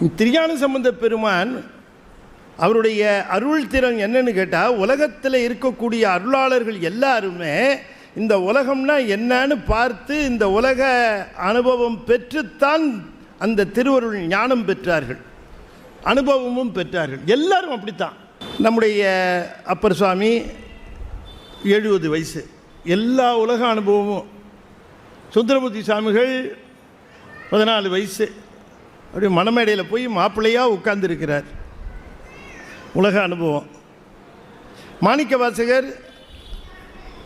திரியான சம்பந்த பெருமான் அவருடைய அருள் திறன் என்னன்னு கேட்டால் உலகத்தில் இருக்கக்கூடிய அருளாளர்கள் எல்லாருமே இந்த உலகம்னா என்னன்னு பார்த்து இந்த உலக அனுபவம் பெற்றுத்தான் அந்த திருவருள் ஞானம் பெற்றார்கள். அனுபவமும் பெற்றார்கள். எல்லாரும் அப்படித்தான். நம்முடைய அப்பர் சுவாமி எழுபது வயசு. எல்லா உலக அனுபவமும். சுந்தரமூர்த்தி சாமிகள் பதினாலு வயசு. அப்படியே மணமேடையில் போய் மாப்பிள்ளையாக உட்கார்ந்துருக்கிறார். உலக அனுபவம். மாணிக்க வாசகர்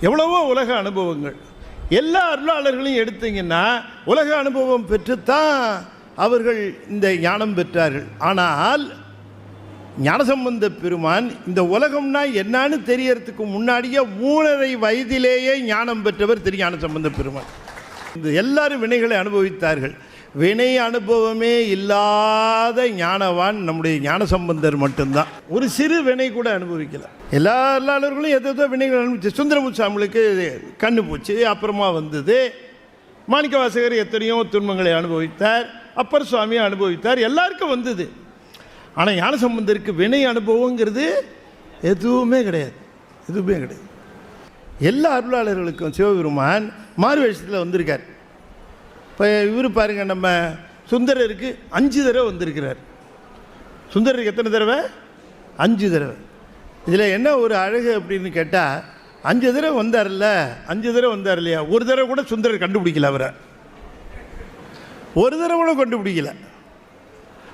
எவ்வளவோ உலக அனுபவங்கள். எல்லா அருளாளர்களையும் எடுத்தீங்கன்னா உலக அனுபவம் பெற்றுத்தான் அவர்கள் இந்த ஞானம் பெற்றார்கள். ஆனால் ஞானசம்பந்த பெருமான் இந்த உலகம்னா என்னன்னு தெரியறதுக்கு முன்னாடியே மூணரை வயதிலேயே ஞானம் பெற்றவர் திரு ஞானசம்பந்த பெருமான். இந்த எல்லாரும் வினைகளை அனுபவித்தார்கள். வினை அனுபவமே இல்லாத ஞானவான் நம்முடைய ஞான சம்பந்தர் மட்டும்தான். ஒரு சிறு வினை கூட அனுபவிக்கல. எல்லா எல்லாளர்களும் எதோ வினைகள் அனுபவிச்சு சுந்தரமுசாமிகளுக்கு கண்ணு போச்சு அப்புறமா வந்தது. மாணிக்க வாசகர் எத்தனையோ துன்பங்களை அனுபவித்தார் அப்பர் சுவாமி அனுபவித்தார் எல்லாருக்கும் வந்தது. ஆனால் ஞான சம்பந்தருக்கு வினை அனுபவங்கிறது எதுவுமே கிடையாது. எதுவுமே கிடையாது. எல்லா அருளாளர்களுக்கும் சிவபெருமான் மாறுவேஷத்தில் வந்திருக்கார். இப்போ இவர் பாருங்க நம்ம சுந்தரருக்கு அஞ்சு தடவை வந்திருக்கிறார். சுந்தரருக்கு எத்தனை தடவை? அஞ்சு தடவை. இதில் என்ன ஒரு அழகு அப்படின்னு கேட்டால் அஞ்சு தடவை வந்தார்ல அஞ்சு தடவை வந்தார் இல்லையா? ஒரு தடவை கூட சுந்தரர் கண்டுபிடிக்கல அவரை. ஒரு தடவை கூட கண்டுபிடிக்கல.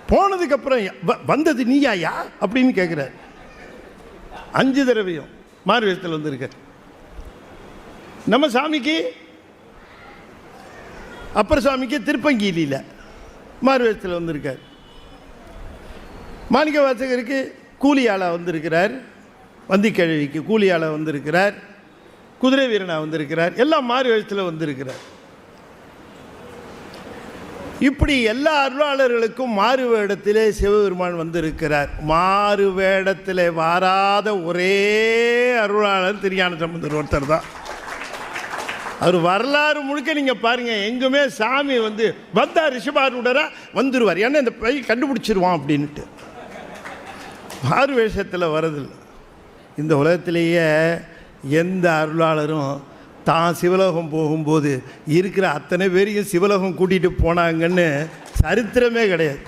போனதுக்கப்புறம் வ- வந்தது நீயாயா? அப்படின்னு கேட்குறார் அஞ்சு தடவையும் மாறுவேஷத்தில் வந்திருக்கார். நம்ம சாமிக்கு அப்பர் சுவாமிக்கு திருப்பங்கீலியில் மாறுவேஷத்தில் வந்திருக்கார். மாணிக்க வாசகருக்கு கூலியாளாக வந்திருக்கிறார். வந்திக்கிழவிக்கு கூலியாளாக வந்திருக்கிறார். குதிரை வீரனா வந்திருக்கிறார். எல்லாம் மாறு வேஷத்தில் வந்திருக்கிறார். இப்படி எல்லா அருளாளர்களுக்கும் மாறு வேடத்திலே சிவபெருமான் வந்திருக்கிறார். மாறு வேடத்திலே வாராத ஒரே அருளாளர் திருஞான சம்பந்தர் ஒருத்தர் தான். அவர் வரலாறு முழுக்க நீங்கள் பாருங்கள் எங்குமே சாமி வந்து வந்தார் ரிஷபாரூடரா வந்துடுவார் ஏன்னா இந்த பை கண்டுபிடிச்சிருவான் அப்படின்ட்டு மாறு வேஷத்தில் வரதில்லை. இந்த உலகத்திலேயே எந்த அருளாளரும் தான் சிவலோகம் போகும்போது இருக்கிற அத்தனை பேரையும் சிவலோகம் கூட்டிகிட்டு போனாங்கன்னு சரித்திரமே கிடையாது.